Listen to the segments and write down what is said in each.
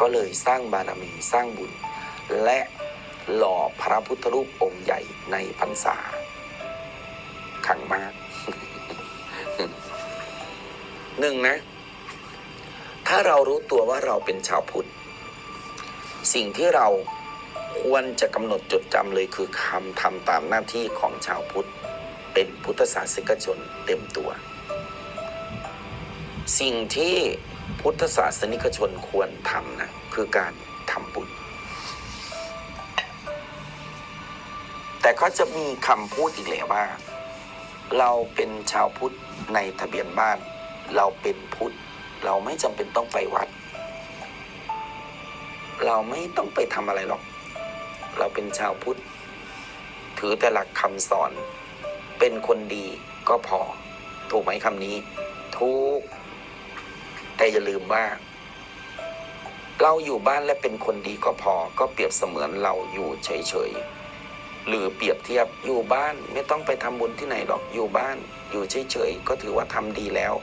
ก็เลยสร้างบารมีสร้างบุญ และหล่อพระพุทธรูปองค์ใหญ่ในพรรษาขังมากหนึ่งนะ ถ้าเรารู้ตัวว่าเราเป็นชาวพุทธ สิ่งที่เราควรจะกำหนดจดจำเลยคือคำทำตามหน้าที่ของชาวพุทธ เป็นพุทธศาสนิกชนเต็มตัว สิ่งที่ พุทธศาสนิกชนควรทำนะคือการทำบุญ แต่ก็จะมีคำพูดอีกแหละว่า เราเป็นชาวพุทธในทะเบียนบ้าน เราเป็นพุทธ เราไม่จำเป็นต้องไปวัด เราไม่ต้องไปทำอะไรหรอก เราเป็นชาวพุทธ ถือแต่หลักคำสอน เป็นคนดีก็พอ ถูกไหมคำนี้ ถูก แต่อย่าลืมว่า เราอยู่บ้านและเป็นคนดีก็พอ ก็เปรียบเสมือนเราอยู่เฉยๆหรือเปรียบเทียบอยู่บ้านไม่ต้องไปทำบุญที่ไหนหรอกอยู่บ้าน อยู่เฉยๆก็ถือว่าทำดีแล้ว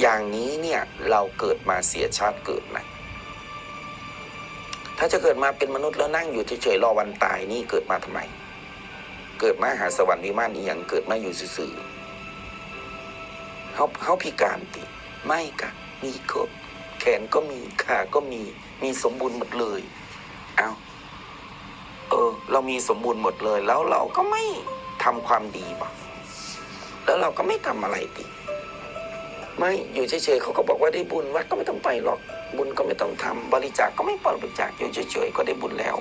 อย่างนี้เนี่ยเราเกิดมาเสียชาติเกิดไหมถ้าจะเกิดมาเป็นมนุษย์แล้วนั่งอยู่เฉยๆรอวันตายนี่เกิดมาทำไม เกิดมาหาสวรรค์วิมานอีหยังเกิดมาอยู่ซื่อๆ เขาเขาพิการติไม่กะมีครบแขนก็มีขาก็มีมีสมบูรณ์หมดเลยเอาเออ เรามีสมบูรณ์หมดเลย แล้วเราก็ไม่ทำความดีบ่แล้วเราก็ไม่ทำอะไรติไม่อยู่เฉยๆเขาก็บอกว่าได้บุญวัดก็ไม่ต้องไปหรอกบุญก็ไม่ต้องทำบริจาคก็ไม่ปล่อยบริจาคอยู่เฉยๆก็ได้บุญแล้ว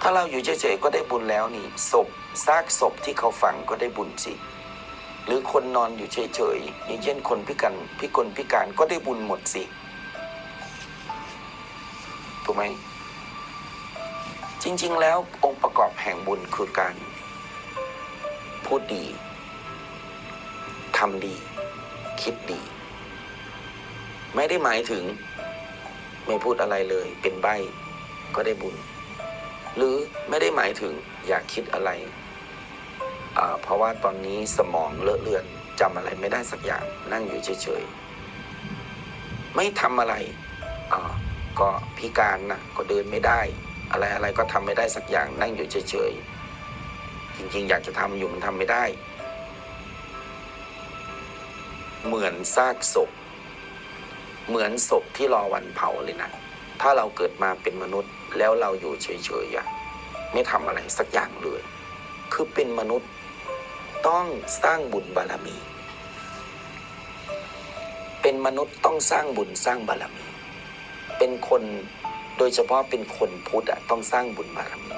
ถ้าเราอยู่เฉยๆก็ได้บุญแล้วนี่ศพซากศพที่เขาฝังก็ได้บุญสิ หรือคนนอนอยู่เฉยๆอย่างเช่นคนพิการพิกลพิการก็ได้บุญหมดสิถูกไหมจริง ๆ แล้วองค์ประกอบแห่งบุญคือการ พูดดีทำดี คิดดี ไม่ได้หมายถึง ไม่พูดอะไรเลย เป็นใบก็ได้บุญ หรือไม่ได้หมายถึงอยากคิดอะไร เพราะว่าตอนนี้สมองเลอะเลือนจำอะไรไม่ได้สักอย่างนั่งอยู่เฉยๆ ไม่ทำอะไรก็พิการนะก็เดินไม่ได้ อะไรอะไรก็ทำไม่ได้สักอย่างนั่งอยู่เฉยๆ จริงๆ อยากจะทำอยู่มันทำไม่ได้ เหมือนซากศพ เหมือนศพที่รอวันเผาเลยนะถ้าเราเกิดมาเป็นมนุษย์แล้วเราอยู่เฉยๆอะไม่ทำอะไรสักอย่างเลย คือเป็นมนุษย์ ต้องสร้างบุญบารมี เป็นมนุษย์ต้องสร้างบุญสร้างบารมี เป็นคนโดยเฉพาะเป็นคนพุทธต้องสร้างบุญบารมี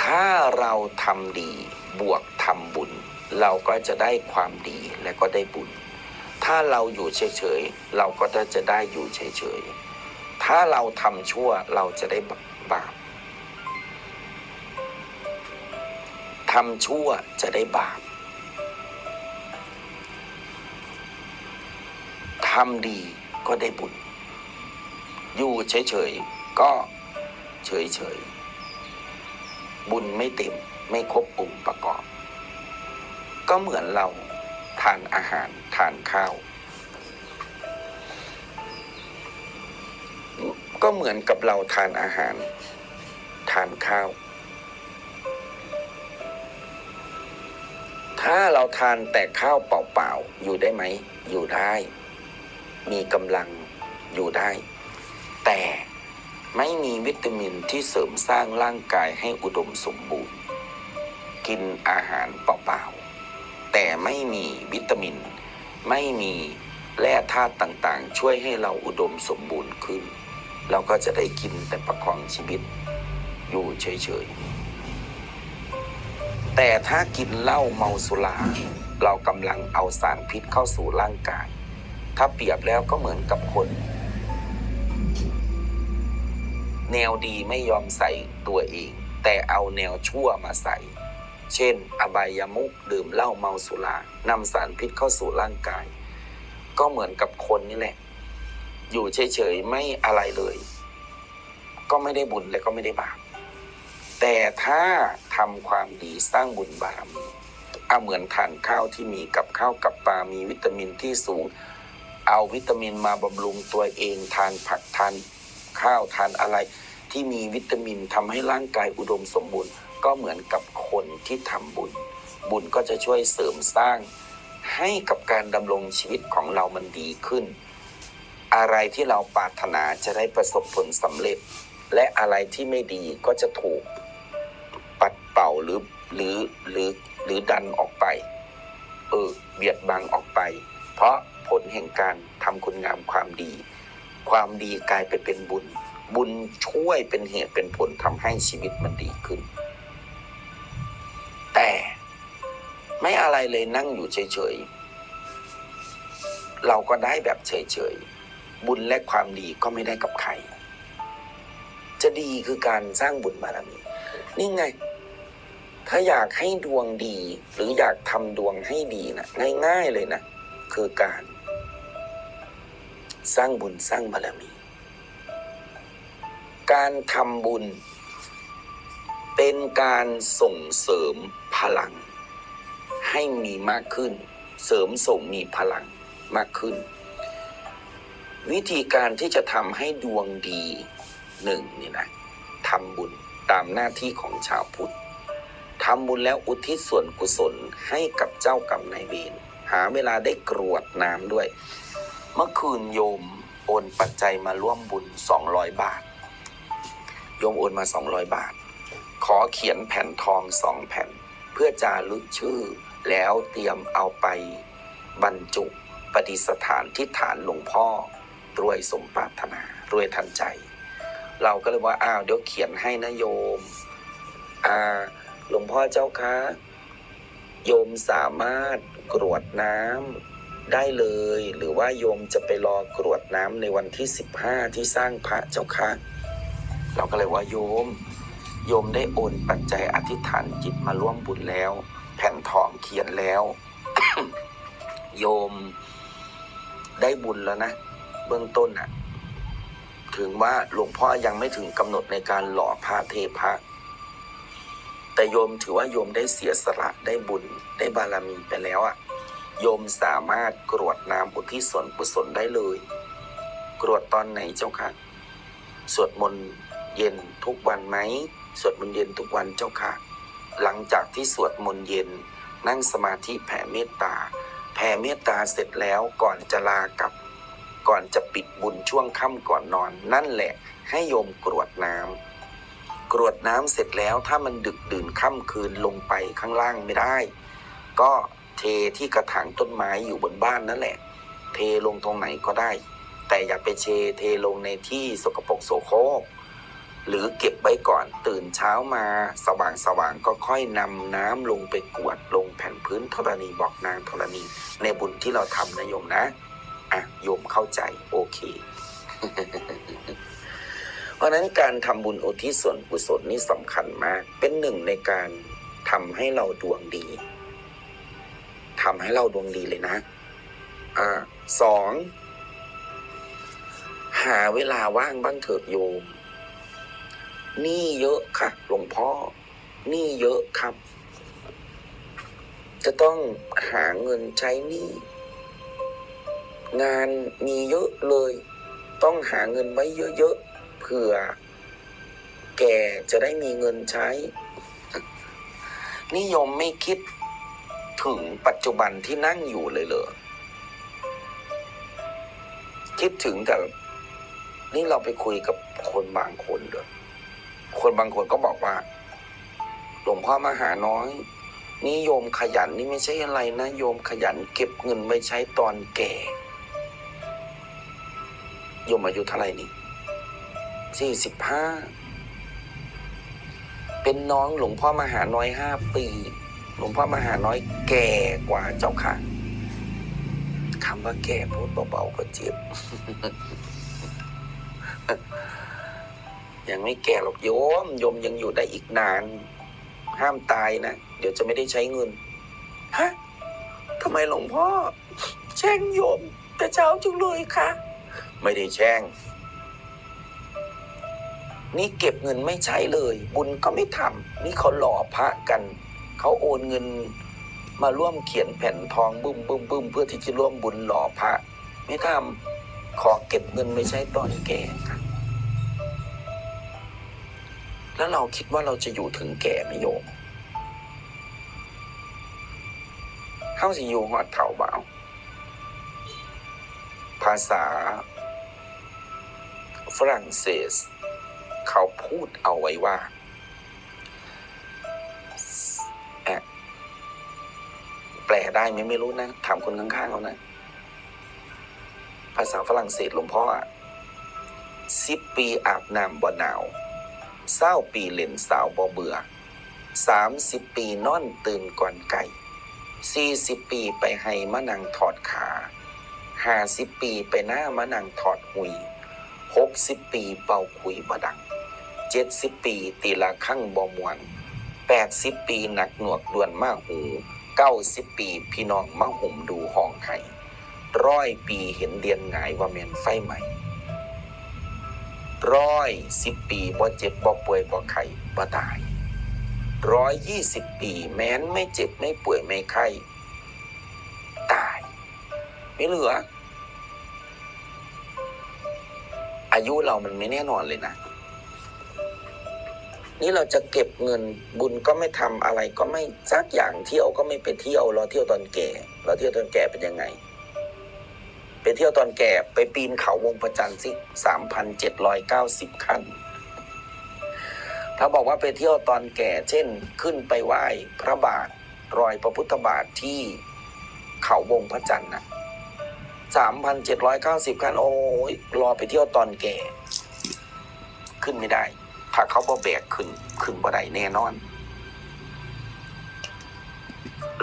ถ้าเราทำดีบวกทำบุญ เราก็จะได้ความดีและก็ได้บุญ ถ้าเราอยู่เฉยๆ เราก็จะได้อยู่เฉยๆ ถ้าเราทำชั่วเราจะได้บาปำชั่วจะได้บาปทำดีก็ได้บุญอยู่เฉยๆ ก็เฉยๆ บุญไม่เต็มไม่ครบองค์ประกอบ ก็เหมือนเราทานอาหารทานข้าว ก็เหมือนกับเราทานอาหาร ทานข้าว ถ้าเราทานแต่ข้าวเปล่าๆอยู่ได้ไหม อยู่ได้ มีกำลังอยู่ได้ แต่ไม่มีวิตามินที่เสริมสร้างร่างกายให้อุดมสมบูรณ์ กินอาหารเปล่าๆแต่ไม่มีวิตามิน ไม่มีแร่ธาตุต่างๆ ช่วยให้เราอุดมสมบูรณ์ขึ้น เราก็จะได้กินแต่ประคองชีวิต อยู่เฉยๆ แต่ถ้ากินเหล้าเมาสุราเรากำลังเอาสารพิษเข้าสู่ร่างกาย ถ้าเปรียบแล้วก็เหมือนกับคน แนวดีไม่ยอมใส่ตัวเอง แต่เอาแนวชั่วมาใส่ เช่น อบายามุกดื่มเหล้าเมาสุรานำสารพิษเข้าสู่ร่างกาย ก็เหมือนกับคนนี่แหละ อยู่เฉยๆไม่อะไรเลย ก็ไม่ได้บุญและก็ไม่ได้บาป แต่ถ้าทำความดีสร้างบุญบารมีอะเหมือนทานข้าวที่มีกับข้าวกับปลา มีวิตามินที่สูง เอาวิตามินมาบำรุงตัวเองทานผักทานข้าวทานอะไร ที่มีวิตามินทำให้ร่างกายอุดมสมบูรณ์ ก็เหมือนกับคนที่ทำบุญ บุญก็จะช่วยเสริมสร้าง ให้กับการดำรงชีวิตของเรามันดีขึ้น อะไรที่เราปรารถนาจะได้ประสบผลสำเร็จ และอะไรที่ไม่ดีก็จะถูก เป่าหรือหรือหรือหรือดันออกไป เออเบียดบังออกไป เพราะผลแห่งการทำคุณงามความดี ความดีกลายไปเป็นบุญ บุญช่วยเป็นเหตุเป็นผลทำให้ชีวิตมันดีขึ้น แต่ไม่อะไรเลยนั่งอยู่เฉยๆ เราก็ได้แบบเฉยๆ บุญและความดีก็ไม่ได้กับใคร จะดีคือการสร้างบุญบารมี นี่ไง ถ้าอยากให้ดวงดี หรืออยากทำดวงให้ดีนะง่าย ๆเลยนะ คือการสร้างบุญสร้างบารมี การทำบุญ เป็นการส่งเสริมพลัง ให้มีมากขึ้น เสริมส่งมีพลังมากขึ้น วิธีการที่จะทำให้ดวงดีหนึ่งนี่นะทำบุญตามหน้าที่ของชาวพุทธ ทำบุญแล้วอุทิศส่วนกุศลให้กับเจ้ากรรมนายเวรหาเวลาได้กรวดน้ำด้วย เมื่อคืนโยมโอนปัจจัยมาร่วมบุญ 200 บาท โยมโอนมา 200 บาท ขอเขียนแผ่นทองสองแผ่น เพื่อจารึกชื่อแล้วเตรียมเอาไปบรรจุปฏิสถานที่ฐานหลวงพ่อ รวยสมปรารถนารวยทันใจ เราก็เลยว่าอ้าวเดี๋ยวเขียนให้นะโยม อ่า หลวงพ่อเจ้าคะ โยมสามารถกรวดน้ำได้เลย หรือว่าโยมจะไปรอกรวดน้ำในวันที่สิบห้าที่สร้างพระเจ้าคะ เราก็เลยว่าโยม โยมได้โอนปัจจัยอธิษฐานจิตมาร่วมบุญแล้ว แผ่นทองเขียนแล้ว โยมได้บุญแล้วนะ เบื้องต้นอะถึงว่าหลวงพ่อยังไม่ถึงกำหนดในการหล่อพระเทพระ แต่โยมถือว่าโยมได้เสียสละได้บุญได้บารมีไปแล้วอะโยมสามารถกรวดน้ำอุทิศส่วนกุศลได้เลย กรวดตอนไหนเจ้าค่ะสวดมนต์เย็นทุกวันไหมสวดมนต์เย็นทุกวันเจ้าค่ะ หลังจากที่สวดมนต์เย็น นั่งสมาธิแผ่เมตตา แผ่เมตตาเสร็จแล้วก่อนจะลากลับ ก่อนจะปิดบุญช่วงค่ำก่อนนอน นั่นแหละให้โยมกรวดน้ำ กรวดน้ำเสร็จแล้วถ้ามันดึกดื่นค่ำคืนลงไปข้างล่างไม่ได้ ก็เทที่กระถางต้นไม้อยู่บนบ้านนั่นแหละ เทลงตรงไหนก็ได้ แต่อย่าไปเชเทลงในที่สกปรกโสโครกหรือเก็บไว้ก่อนตื่นเช้ามาสว่างสว่างก็ค่อยนำน้ำลงไปกวดลงแผ่นพื้นธรณีบอกนางธรณี ในบุญที่เราทำนะโยมนะ อะโยมเข้าใจโอเคะฉะนั้นการทำบุญอุทิศส่วนกุศลนี่สำคัญมาก เป็นหนึ่งในการทำให้เราดวงดีทำให้เราดวงดีเลยนะ อ่าสอง หาเวลาว่างบ้างเถิดโยมหนี่เยอะค่ะหลวงพ่อหนี่เยอะครับ จะต้องหาเงินใช้หนี้งานมีเยอะเลย ต้องหาเงินไว้เยอะๆ ผื่อ แกจะได้มีเงินใช้ นิยมไม่คิดถึงปัจจุบันที่นั่งอยู่เลยเหรอคิดถึงแต่ นี่เราไปคุยกับคนบางคนเด้อคนบางคนก็บอกว่า หลวงพ่อมาหาน้อยนิยมขยันนี่ไม่ใช่อะไรนะโยมขยันเก็บเงินไว้ใช้ตอนแก่โยมอายุเท่าไหร่นี่ สี่สิบห้าเป็นน้องหลวงพ่อมหาน้อยห้าปี หลวงพ่อมหาน้อยแก่กว่าเจ้าค่ะคำว่าแก่พูดเบาๆก็เจ็บยังไม่แก่หรอกโยมโยมยังอยู่ได้อีกนาน ห้ามตายนะ เดี๋ยวจะไม่ได้ใช้เงินฮะทำไมหลวงพ่อ แช่งโยม แต่เช้าจังเลยคะไม่ได้แช่ง นี่เก็บเงินไม่ใช้เลย บุญก็ไม่ทำนี่เขาหล่อพระกัน เขาโอนเงินมาร่วมเขียนแผ่นทองบึ้มบึ้มบึ้มเพื่อที่จะร่วมบุญหล่อพระ ไม่ทำขอเก็บเงินไม่ใช้ตอนแก่ครับแล้วเราคิดว่าเราจะอยู่ถึงแก่ไหมโยมเข้าสิอยู่หอดเถาเบาภาษาฝรั่งเศส เขาพูดเอาไว้ว่าแอะแปลได้ไหมไม่รู้นะ ถามคนข้างๆเขานะ ภาษาฝรั่งเศสหลวงพ่ออะสิบปีอาบน้ำบ่หนาวเศร้าปีเล่นสาวบ่เบื่อสามสิบปีนอนตื่นก่อนไก่สี่สิบปีไปให้มะนังถอดขาห้าสิบปีไปหน้ามะนังถอดหุยหกสิบปีเป่าคุยบ่ดัง เจ็ดสิบปีตีละข้างบ่มวนแปดสิบปีหนักหนวกด่วนมาหูเก้าสิบปีพี่น้องมาห่มดูห้องไห้ร้อยปีเห็นเดียนหงายว่าแมนไฟใหม่ร้อยสิบปีบ่เจ็บบ่ป่วยบ่ไข้บ่ตายร้อยยี่สิบปีแม้นไม่เจ็บไม่ป่วยไม่ไข้ตาย ไม่เหลือ อายุเรามันไม่แน่นอนเลยนะ นี่เราจะเก็บเงินบุญก็ไม่ทำอะไรก็ไม่สักอย่างเที่ยวก็ไม่ไปเที่ยวเราเที่ยวตอนแก่ เราเที่ยวตอนแก่เป็นยังไง ไปเที่ยวตอนแก่ไปปีนเขาวงประจันทร์สิสามพันเจ็ดร้อยเก้าสิบขั้น ถ้าบอกว่าไปเที่ยวตอนแก่ เช่น ขึ้นไปไหว้พระบาทรอยพระพุทธบาทที่เขาวงพระจันทร์นะสามพันเจ็ดร้อยเก้าสิบขั้นโอ้ยรอไปเที่ยวตอนแก่ ขึ้นไม่ได้ ถ้าเขาบ่แบกขึ้นขึ้นบ่ได้แน่นอน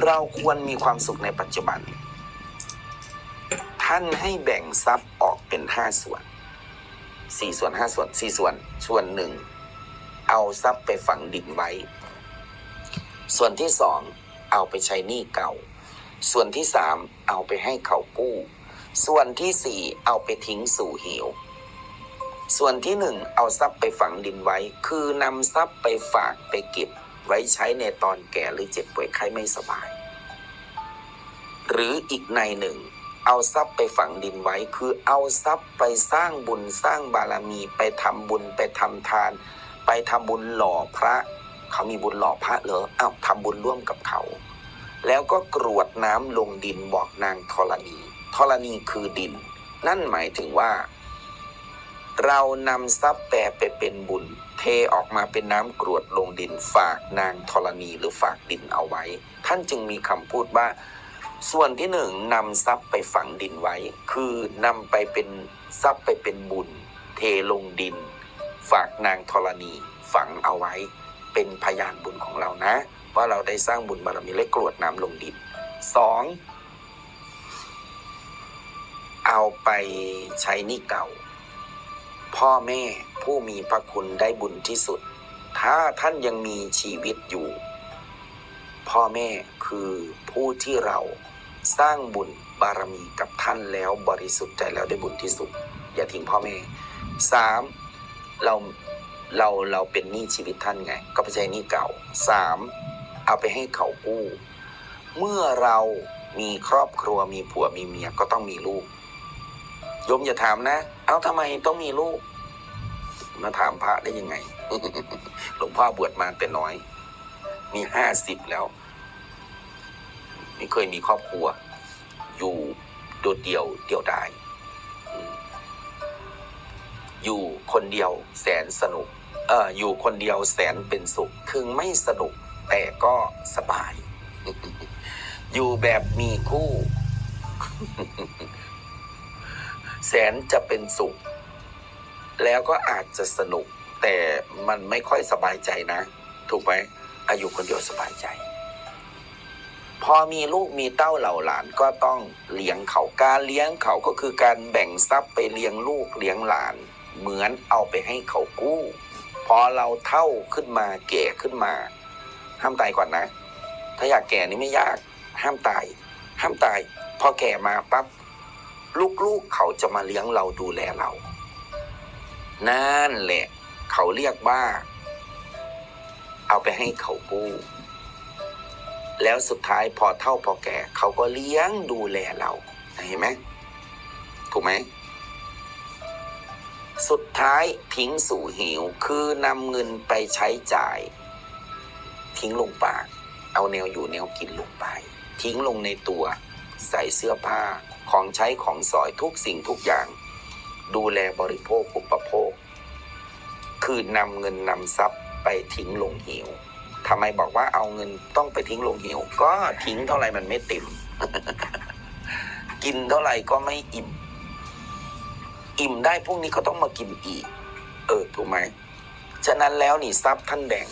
เราควรมีความสุขในปัจจุบัน ท่านให้แบ่งทรัพย์ออกเป็นห้าส่วนสี่ส่วนห้าส่วนสี่ส่วน ส่วนหนึ่ง เอาทรัพย์ไปฝังดินไว้ ส่วนที่สองเอาไปใช้หนี้เก่า ส่วนที่สามเอาไปให้เขากู้ ส่วนที่สี่เอาไปทิ้งสู่เหว ส่วนที่หนึ่งเอาทรัพย์ไปฝังดินไว้ คือนำทรัพย์ไปฝากไปเก็บ ไว้ใช้ในตอนแก่หรือเจ็บป่วยไข้ไม่สบาย หรืออีกในหนึ่ง เอาทรัพย์ไปฝังดินไว้ คือเอาทรัพย์ไปสร้างบุญสร้างบารมีไปทำบุญไปทำทาน ไปทำบุญหล่อพระ เขามีบุญหล่อพระเหรออ้าวทำบุญร่วมกับเขา แล้วก็กรวดน้ำลงดินบอกนางธรณีธรณีคือดิน นั่นหมายถึงว่า เรานำทรัพย์แปรไปเป็นบุญ เทออกมาเป็นน้ำกรวดลงดินฝากนางธรณีหรือฝากดินเอาไว้ ท่านจึงมีคำพูดว่า ส่วนที่หนึ่งนำทรัพย์ไปฝังดินไว้ คือนำไปเป็นทรัพย์ไปเป็นบุญ เทลงดิน ฝากนางธรณีฝังเอาไว้ เป็นพยานบุญของเรานะ ว่าเราได้สร้างบุญบารมีและกรวดน้ำลงดินสองเอาไปใช้นี้เก่า พ่อแม่ผู้มีพระคุณได้บุญที่สุด ถ้าท่านยังมีชีวิตอยู่ พ่อแม่คือผู้ที่เราสร้างบุญบารมีกับท่านแล้วบริสุทธิ์ใจแล้วได้บุญที่สุด อย่าทิ้งพ่อแม่สามเราเราเราเป็นหนี้ชีวิตท่านไง ก็ไปใช้หนี้เก่าสามเอาไปให้เขากู้ เมื่อเรามีครอบครัวมีผัวมีเมียก็ต้องมีลูกยมอย่าถามนะ เอาทำไมต้องมีลูก มาถามพระได้ยังไง หลวงพ่อบวชมาแต่น้อย มีห้าสิบแล้ว ไม่เคยมีครอบครัว อยู่โดดเดี่ยวเดี่ยวดายอืมอยู่คนเดียวแสนสนุก เอออยู่คนเดียวแสนเป็นสุข ถึงไม่สนุกแต่ก็สบาย อยู่แบบมีคู่ แสนจะเป็นสุข แล้วก็อาจจะสนุก แต่มันไม่ค่อยสบายใจนะ ถูกไหมอายุคนเดียวสบายใจ พอมีลูกมีเต้าเหล่าหลานก็ต้องเลี้ยงเขาการเลี้ยงเขาก็คือการแบ่งทรัพย์ไปเลี้ยงลูกเลี้ยงหลาน เหมือนเอาไปให้เขากู้ พอเราเท่าขึ้นมาแก่ขึ้นมา ห้ามตายก่อนนะ ถ้าอยากแก่นี่ไม่ยาก ห้ามตาย ห้ามตาย พอแก่มาปั๊บ ลูกๆเขาจะมาเลี้ยงเราดูแลเรา นั่นแหละ เขาเรียกว่า เอาไปให้เขากู้แล้วสุดท้ายพอเท่าพอแก่ เขาก็เลี้ยงดูแลเรา เห็นไหมถูกไหม สุดท้ายทิ้งสู่หิว คือนำเงินไปใช้จ่าย ทิ้งลงปาก เอาแนวอยู่แนวกินลงไป ทิ้งลงในตัว ใส่เสื้อผ้า ของใช้ของสอยทุกสิ่งทุกอย่าง ดูแลบริโภคอุปโภค คือนำเงินนำทรัพย์ไปทิ้งลงเหวทำไมบอกว่าเอาเงินต้องไปทิ้งลงเหว ก็ทิ้งเท่าไหร่มันไม่เต็ม กินเท่าไหร่ก็ไม่อิ่ม อิ่มได้พรุ่งนี้ก็ต้องมากินอีก เออถูกไหมฉะนั้นแล้วนี่ทรัพย์ท่านแบ่ง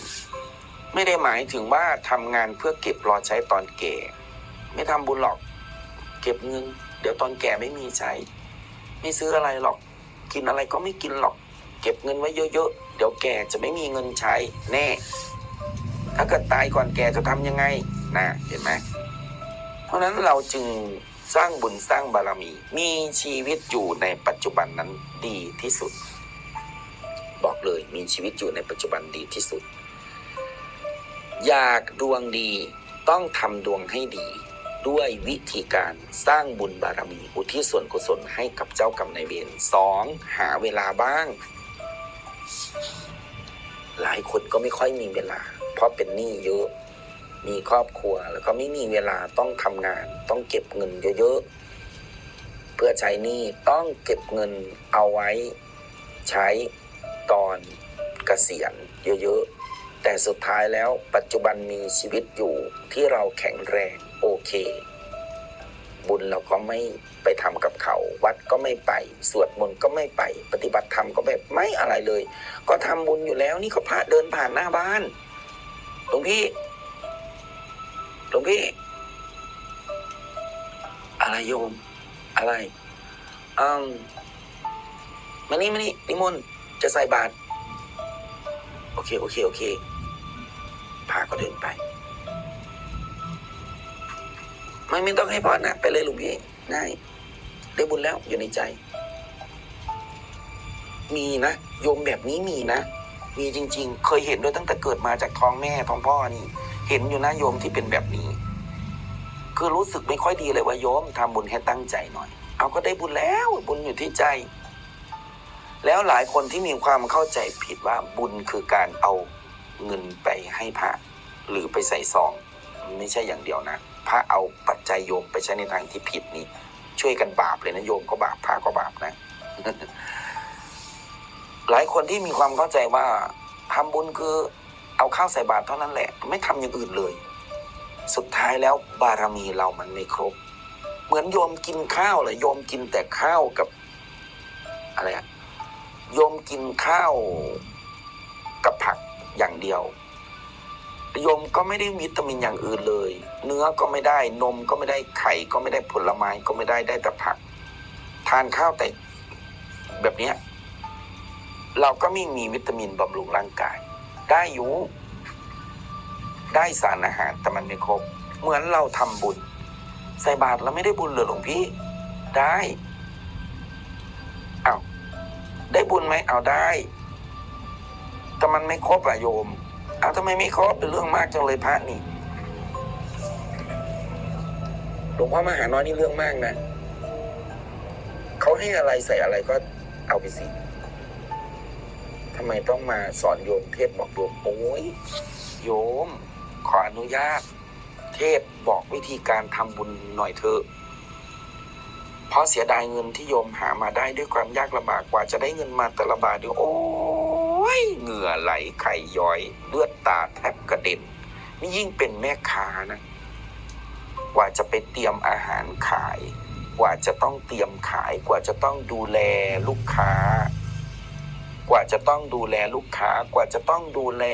ไม่ได้หมายถึงว่าทำงานเพื่อเก็บรอใช้ตอนแก่ไม่ทำบุญหรอก เก็บเงิน เดี๋ยวตอนแก่ไม่มีใช้ ไม่ซื้ออะไรหรอก กินอะไรก็ไม่กินหรอก เก็บเงินไว้เยอะๆ เดี๋ยวแก่จะไม่มีเงินใช้แน่ ถ้าเกิดตายก่อนแก่จะทำยังไงนะเห็นไหมเพราะนั้นเราจึงสร้างบุญสร้างบารมี มีชีวิตอยู่ในปัจจุบันนั้นดีที่สุด บอกเลยมีชีวิตอยู่ในปัจจุบันดีที่สุด อยากดวงดีต้องทำดวงให้ดี ด้วยวิธีการสร้างบุญบารมีอุทิศส่วนกุศลให้กับเจ้ากรรมนายเวรสองหาเวลาบ้าง หลายคนก็ไม่ค่อยมีเวลา เพราะเป็นหนี้เยอะ มีครอบครัวแล้วก็ไม่มีเวลาต้องทำงาน ต้องเก็บเงินเยอะๆ เพื่อใช้หนี้ต้องเก็บเงินเอาไว้ ใช้ตอนเกษียณเยอะๆ แต่สุดท้ายแล้วปัจจุบันมีชีวิตอยู่ที่เราแข็งแรง โอเค บุญเราก็ไม่ไปทำกับเขา วัดก็ไม่ไป สวดมนต์ก็ไม่ไป ปฏิบัติธรรมก็แบบไม่อะไรเลย ก็ทำบุญอยู่แล้ว นี่ก็พระเดินผ่านหน้าบ้านหลวงพี่หลวงพี่ อะไรโยม อะไรอืมมานี่มานี่นิมนต์จะใส่บาตรโอเค โอเค โอเคพาก็เดินไป ไม่ไม่ต้องให้พรนะไปเลยหลวงพี่ง่ายได้บุญแล้วอยู่ในใจ มีนะโยมแบบนี้มีนะมีจริง ๆ เคยเห็นด้วยตั้งแต่เกิดมาจากท้องแม่ท้องพ่อนี่ เห็นอยู่นะโยมที่เป็นแบบนี้ คือรู้สึกไม่ค่อยดีเลยว่าโยมทำบุญให้ตั้งใจหน่อย เอาก็ได้บุญแล้วบุญอยู่ที่ใจ แล้วหลายคนที่มีความเข้าใจผิดว่าบุญคือการเอาเงินไปให้พระหรือไปใส่ซอง ไม่ใช่อย่างเดียวนะ พระเอาปัจจัยโยมไปใช้ในทางที่ผิดนี่ช่วยกันบาปเลยนะโยมก็บาปพระก็บาปนะ หลายคนที่มีความเข้าใจว่าทำบุญคือเอาข้าวใส่บาตรเท่านั้นแหละ ไม่ทำอย่างอื่นเลย สุดท้ายแล้วบารมีเรามันไม่ครบ เหมือนโยมกินข้าวเลยโยมกินแต่ข้าวกับอะไรอะโยมกินข้าวกับผักอย่างเดียว โยมก็ไม่ได้วิตามินอย่างอื่นเลย เนื้อก็ไม่ได้นมก็ไม่ได้ไข่ก็ไม่ได้ผลไม้ก็ไม่ได้ได้แต่ผัก ทานข้าวแต่แบบเนี้ยเราก็ไม่มีวิตามินบำรุงร่างกาย ได้อยู่ได้สารอาหารแต่มันไม่ครบ เหมือนเราทำบุญ ใส่บาตรเราไม่ได้บุญเลยหลวงพี่ ได้เอาได้บุญไหมเอาได้ แต่มันไม่ครบอะโยม เอาทำไมไม่ครบเป็นเรื่องมากจังเลยพระนี่หลวงพ่อมหาน้อยนี่เรื่องมากนะเขาให้อะไรใส่อะไรก็เอาไปสิทำไมต้องมาสอนโยมเทศบอกโยมโอ้ยโยม ขออนุญาต เทศบอกวิธีการทำบุญหน่อยเถอะเพราะเสียดายเงินที่โยมหามาได้ด้วยความยากลำบากกว่าจะได้เงินมาแต่ละบาทเดียวโอ้ ยเหงื่อไหลไข่ย้อย เลือดตาแทบกระเด็น นี่ยิ่งเป็นแม่ค้านะ กว่าจะไปเตรียมอาหารขาย กว่าจะต้องเตรียมขาย กว่าจะต้องดูแลลูกค้า กว่าจะต้องดูแลลูกค้า กว่าจะต้องดูแล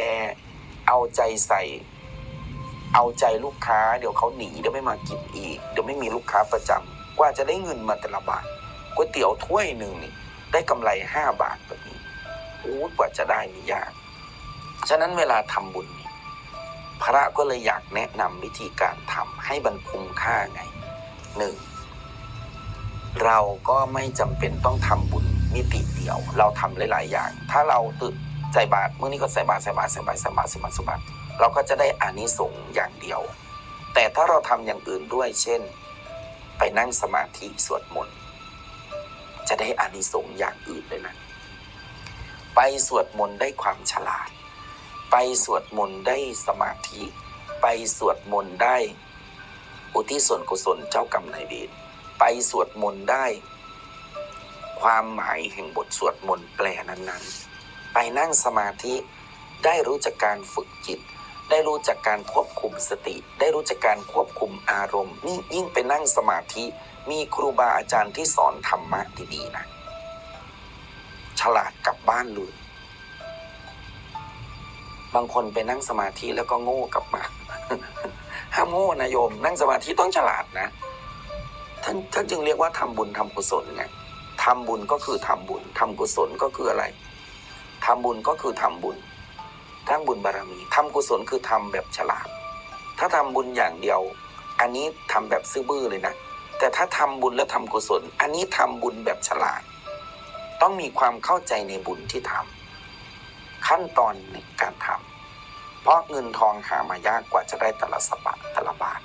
เอาใจใส่ เอาใจลูกค้า เดี๋ยวเขาหนีเดี๋ยวไม่มากินอีก เดี๋ยวไม่มีลูกค้าประจำกว่าจะได้เงินมาแต่ละบาทก๋วยเตี๋ยวถ้วยหนึ่งนี่ได้กำไรห้าบาทแบบ กว่าจะได้นี่ยาก ฉะนั้นเวลาทำบุญนี่พระก็เลยอยากแนะนำวิธีการทำให้มันคุ้มค่าไงหนึ่งเราก็ไม่จำเป็นต้องทำบุญมิติเดียว เราทำหลาย ๆ อย่าง ถ้าเราตื่นใส่บาตรเมื่อนี้ก็ใส่บาตรใส่บาตรใส่บาตรใส่บาตรใส่บาตรใส่บาตรเราก็จะได้อานิสงส์อย่างเดียว แต่ถ้าเราทำอย่างอื่นด้วย เช่น ไปนั่งสมาธิสวดมนต์จะได้อานิสงส์อย่างอื่นเลยนะ ไปสวดมนต์ได้ความฉลาด ไปสวดมนต์ได้สมาธิ ไปสวดมนต์ได้ อุทิศส่วนกุศลเจ้ากรรมนายเวรไปสวดมนต์ได้ ความหมายแห่งบทสวดมนต์แปลนั้นๆ ไปนั่งสมาธิได้รู้จักการฝึกจิต ได้รู้จักการควบคุมสติ ได้รู้จักการควบคุมอารมณ์นี่ยิ่งไปนั่งสมาธิ มีครูบาอาจารย์ที่สอนธรรมะดีๆนะ ฉลาดกลับบ้านเลยบางคนไปนั่งสมาธิแล้วก็โง่กลับมา ห้ามโง่นะโยม นั่งสมาธิต้องฉลาดนะ ท่านท่านจึงเรียกว่าทำบุญทำกุศลไงทำบุญก็คือทำบุญทำกุศลก็คืออะไรทำบุญก็คือทำบุญทั้งบุญบารมีทำกุศลคือทำแบบฉลาด ถ้าทำบุญอย่างเดียว อันนี้ทำแบบซื่อบื้อเลยนะ แต่ถ้าทำบุญและทำกุศล อันนี้ทำบุญแบบฉลาด ต้องมีความเข้าใจในบุญที่ทำขั้นตอนในการทำเพราะเงินทองหามายากกว่าจะได้แต่ละสบาทแต่ละบาท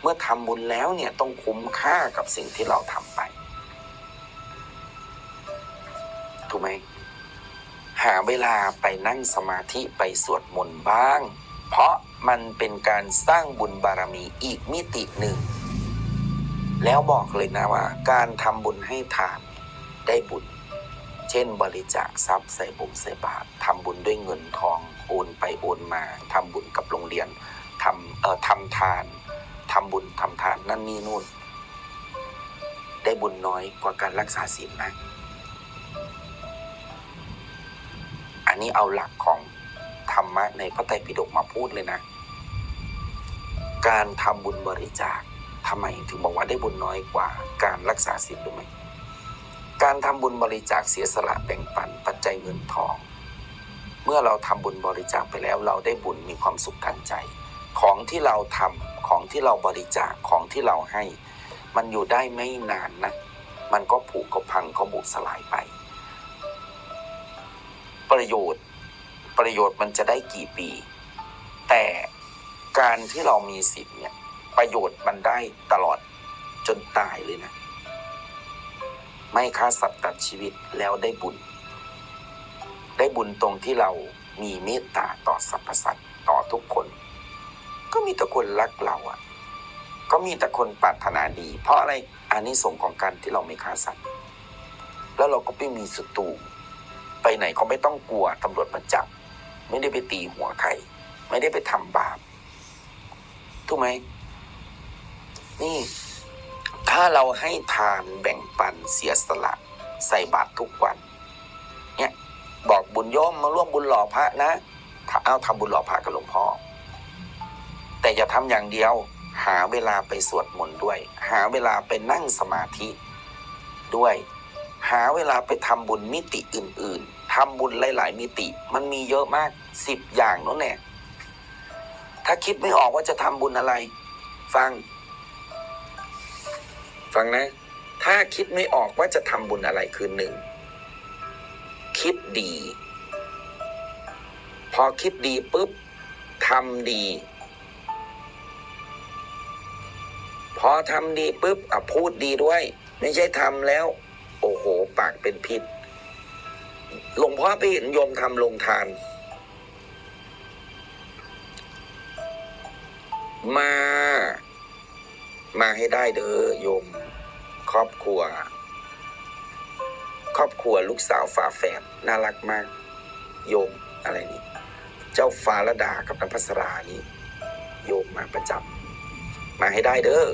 เมื่อทำบุญแล้วเนี่ยต้องคุ้มค่ากับสิ่งที่เราทำไป ถูกไหมหาเวลาไปนั่งสมาธิไปสวดมนต์บ้าง เพราะมันเป็นการสร้างบุญบารมีอีกมิติหนึ่ง แล้วบอกเลยนะว่า การทำบุญให้ทานได้บุญ เช่น บริจาคทรัพย์ใส่บุญใส่บาตรทำบุญด้วยเงินทองโอนไปโอนมาทำบุญกับโรงเรียนทำเอ่อทำทานทำบุญทำทานนั่นนี่นู่น ได้บุญน้อยกว่าการรักษาศีลนะอันนี้เอาหลักของธรรมะในพระไตรปิฎกมาพูดเลยนะ การทำบุญบริจาคทำไมถึงบอกว่าได้บุญน้อยกว่าการรักษาศีลรู้ไหม การทำบุญบริจาคเสียสละแบ่งปันปัจจัยเงินทอง เมื่อเราทำบุญบริจาคไปแล้วเราได้บุญมีความสุขทางใจ ของที่เราทำของที่เราบริจาคของที่เราให้ มันอยู่ได้ไม่นานนะ มันก็ผุก็พังก็บุสลายไป ประโยชน์ประโยชน์มันจะได้กี่ปี แต่การที่เรามีสิทธิ์เนี่ยประโยชน์มันได้ตลอดจนตายเลยนะ ไม่ฆ่าสัตว์ตัดชีวิตแล้วได้บุญ ได้บุญตรงที่เรามีเมตตาต่อสรรพสัตว์ต่อทุกคน ก็มีแต่คนรักเราอะ ก็มีแต่คนปรารถนาดี เพราะอะไรอานิสงส์ของการที่เราไม่ฆ่าสัตว์ แล้วเราก็ไม่มีศัตรูไปไหนก็ไม่ต้องกลัวตำรวจมาจับ ไม่ได้ไปตีหัวใคร ไม่ได้ไปทำบาปถูกไหมนี่ ถ้าเราให้ทานแบ่งปันเสียสละ ใส่บาตรทุกวันเนี่ยบอกบุญโยมมาร่วมบุญหล่อพระนะถ้าเอาทำบุญหล่อพระกับหลวงพ่อ แต่อย่าทำอย่างเดียวหาเวลาไปสวดมนต์ด้วย หาเวลาไปนั่งสมาธิด้วย หาเวลาไปทำบุญมิติอื่น ๆทำบุญหลาย ๆ มิติ มันมีเยอะมากสิบอย่างนั่นแหละถ้าคิดไม่ออกว่าจะทำบุญอะไร ฟัง ฟังนะ ถ้าคิดไม่ออกว่าจะทำบุญอะไรคือหนึ่ง คิดดี พอคิดดีปุ๊บทำดี พอทำดีปุ๊บอะพูดดีด้วย ไม่ใช่ทำแล้ว โอ้โห ปากเป็นพิษหลวงพ่อไปเห็นโยมทำลงทาน มา มาให้ได้เด้อโยม รอบครัว ครอบครัวลูกสาวฝาแฝดน่ารักมาก โยมอะไรนี่ เจ้าฟ้าระดากับนภัสรานี่ โยมมาประจำมาให้ได้เด้อ